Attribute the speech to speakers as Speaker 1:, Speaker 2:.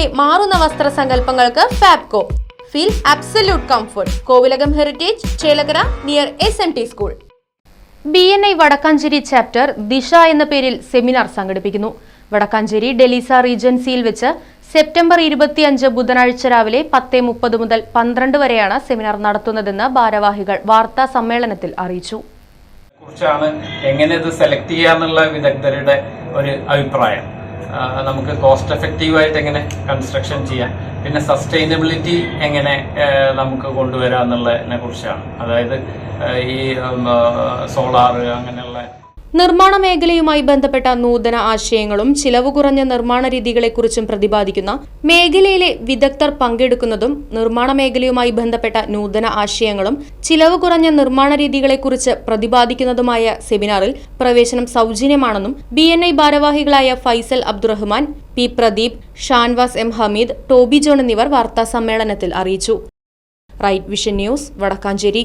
Speaker 1: തലമുറയുടെ മാറുന്ന വസ്ത്ര സങ്കല്പങ്ങൾക്ക് Fabco. Feel absolute comfort Kovilakam heritage Chelakara near S N T school B N I Vadakkanchery chapter Disha എന്ന പേരിൽ seminar സംഘടിപ്പിക്കുന്നു. വടക്കാഞ്ചേരി ഡെലീസ റീജൻസിയിൽ വെച്ച് സെപ്റ്റംബർ ഇരുപത്തിയഞ്ച് ബുധനാഴ്ച രാവിലെ പത്ത് മുപ്പത് മുതൽ പന്ത്രണ്ട് വരെയാണ് സെമിനാർ നടത്തുന്നതെന്ന് ഭാരവാഹികൾ വാർത്താ സമ്മേളനത്തിൽ അറിയിച്ചു.
Speaker 2: കുറിച്ചാണ് എങ്ങനെ ഇത് സെലക്ട് ചെയ്യാന്നുള്ള വിദഗ്ധരുടെ ഒരു അഭിപ്രായം. നമുക്ക് കോസ്റ്റ് എഫക്റ്റീവായിട്ട് എങ്ങനെ കൺസ്ട്രക്ഷൻ ചെയ്യാം. പിന്നെ സസ്റ്റൈനബിലിറ്റി എങ്ങനെ നമുക്ക് കൊണ്ടുവരാം എന്നുള്ളതിനെ കുറിച്ചാണ്. അതായത് ഈ സോളാർ അങ്ങനെയുള്ള
Speaker 1: നിർമ്മാണ മേഖലയുമായി ബന്ധപ്പെട്ട നൂതന ആശയങ്ങളും ചിലവ് കുറഞ്ഞ നിർമ്മാണ രീതികളെക്കുറിച്ചും പ്രതിപാദിക്കുന്ന മേഖലയിലെ വിദഗ്ധർ പങ്കെടുക്കുന്നതും നിർമ്മാണ മേഖലയുമായി ബന്ധപ്പെട്ട നൂതന ആശയങ്ങളും ചിലവ് കുറഞ്ഞ നിർമ്മാണ രീതികളെക്കുറിച്ച് പ്രതിപാദിക്കുന്നതുമായ സെമിനാറിൽ പ്രവേശനം സൗജന്യമാണെന്നും ബി എൻ ഐ ഭാരവാഹികളായ Faisal Abdurahman P Pradeep Shanavas M Hameed Toby John എന്നിവർ വാർത്താ സമ്മേളനത്തിൽ അറിയിച്ചു. Right vision news Vadakkanchery.